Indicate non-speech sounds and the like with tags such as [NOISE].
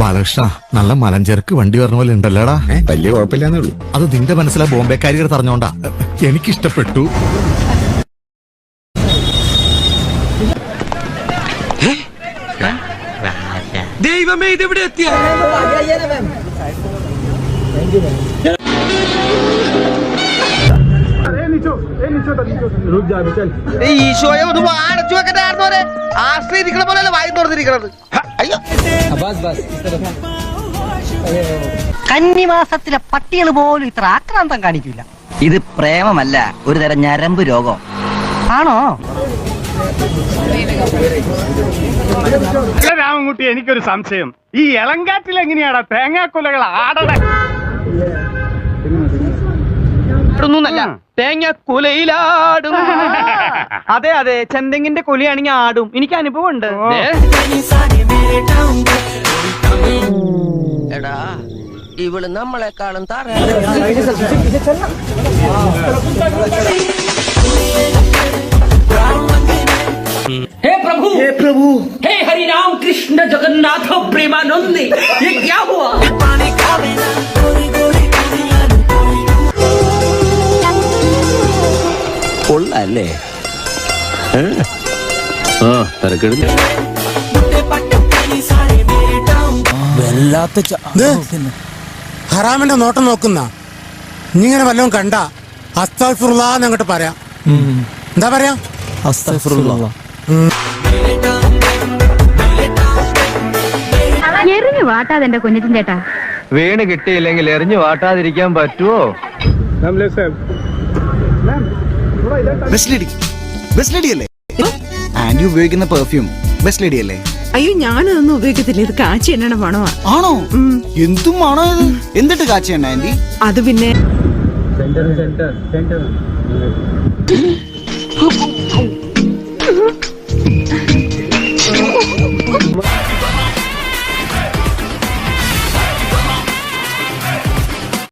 ബാലകൃഷ്ണ നല്ല മലഞ്ചരക്ക് വണ്ടി പറഞ്ഞ പോലെ ഉണ്ടല്ലോടാ. വലിയ കുഴപ്പമില്ലാന്നേ ഉള്ളൂ. അത് നിന്റെ മനസ്സിലെ ബോംബെക്കാരികൾ പറഞ്ഞോണ്ടാ എനിക്കിഷ്ടപ്പെട്ടു. ദൈവമേ ഇതെവിടെ എത്തിയ? ഈശോയെ ഒന്ന് അടച്ചു വെക്കണ്ടായിരുന്നു ആശ്രയിരിക്കണ പോലെ വായി തുറന്നിരിക്കണത്. അയ്യോ. കന്നിമാസത്തിലെ പട്ടികൾ പോലും ഇത്ര ആക്രാന്തം കാണിക്കില്ല ഇത് പ്രേമമല്ല ഒരു തരം ഞരമ്പ് രോഗം. ആണോ? രാമൻകുട്ടി എനിക്കൊരു സംശയം. ഈ ഇളങ്കാറ്റിൽ എങ്ങനെയാടാ തേങ്ങാക്കൊലകൾ ആടണേ തേങ്ങ കുലയിലാടും അതെ അതെ ചെന്തെങ്ങിന്റെ കുലയാണെങ്കിൽ ആടും എനിക്ക് അനുഭവം ഉണ്ട് എടാ ഇവള് നമ്മളെക്കാളും തറ हे प्रभु हे प्रभु हे हरि राम कृष्ण जगन्नाथ प्रेमानंदी കൊള്ളല്ലേ? ആ തിരക്കെടുത്ത് ഹറാമിന്റെ നോട്ടം നോക്കുന്ന. നീ ഇങ്ങനെ വല്ലതും കണ്ട അസ്താഫുറുല്ലാന്ന് അങ്ങോട്ട് പറയാം. എന്താ പറയാ? എറിഞ്ഞു വാട്ടാതെ എന്റെ കുഞ്ഞിറ്റിൻ ചേട്ടാ. വീണ് കിട്ടിയില്ലെങ്കിൽ എറിഞ്ഞു വാട്ടാതിരിക്കാൻ പറ്റുമോ ബെസ്റ്റ് അല്ലേ ആന്റി ഉപയോഗിക്കുന്ന പെർഫ്യൂം ബെസ്റ്റ് ലേഡി അല്ലേ അയ്യോ ഞാനതൊന്നും ഉപയോഗിക്കത്തില്ല. ഇത് കാച്ചി എണ്ണയുടെ മണമാ. ആണോ? എന്തും ആണോ ഇത്? എന്തിട്ട് കാച്ചി എണ്ണ ആന്റി? അത് പിന്നെ [LAUGHS]